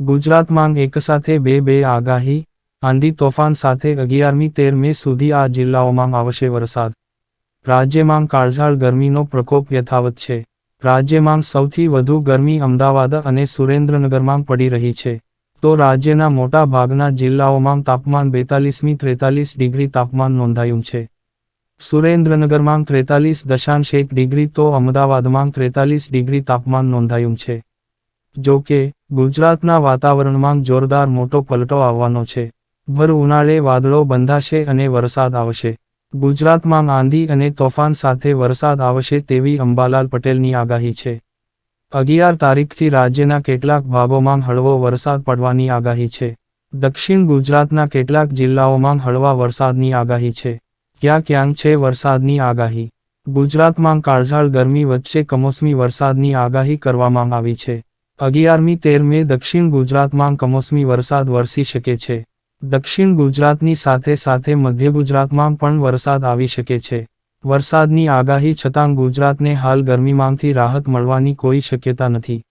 ગુજરાતમાં એકસાથે બે બે આગાહી, આંધી તોફાન સાથે અગિયારમી તેર મે સુધી આ જિલ્લાઓમાં આવશે વરસાદ. રાજ્યમાં કાળઝાળ ગરમીનો પ્રકોપ યથાવત છે. રાજ્યમાં સૌથી વધુ ગરમી અમદાવાદ અને સુરેન્દ્રનગરમાં પડી રહી છે. તો રાજ્યના મોટા ભાગના જિલ્લાઓમાં તાપમાન બેતાલીસમી ત્રેતાલીસ ડિગ્રી તાપમાન નોંધાયું છે. સુરેન્દ્રનગરમાં ત્રેતાલીસ દશાંશ એક ડિગ્રી તો અમદાવાદમાં ત્રેતાલીસ ડિગ્રી તાપમાન નોંધાયું છે. જો કે, ગુજરાતના વાતાવરણમાં જોરદાર મોટો પલટો આવવાનો છે. ભર ઉનાળે વાદળો બંધાશે અને વરસાદ આવશે. ગુજરાતમાં આંધી અને તોફાન સાથે વરસાદ આવશે તેવી અંબાલાલ પટેલની આગાહી છે. અગિયાર તારીખથી રાજ્યના કેટલાક ભાગોમાં હળવો વરસાદ પડવાની આગાહી છે. દક્ષિણ ગુજરાતના કેટલાક જિલ્લાઓમાં હળવા વરસાદની આગાહી છે. ક્યાં ક્યાંક છે વરસાદની આગાહી. ગુજરાતમાં કાળઝાળ ગરમી વચ્ચે કમોસમી વરસાદની આગાહી કરવામાં આવી છે. અગિયારમી તેરમી દક્ષિણ ગુજરાતમાં કમોસમી વરસાદ વરસી શકે છે. દક્ષિણ ગુજરાતની સાથે સાથે મધ્ય ગુજરાતમાં પણ વરસાદ આવી શકે છે. વરસાદની આગાહી છતાં ગુજરાતને હાલ ગરમીમાંથી રાહત મળવાની કોઈ શક્યતા નથી.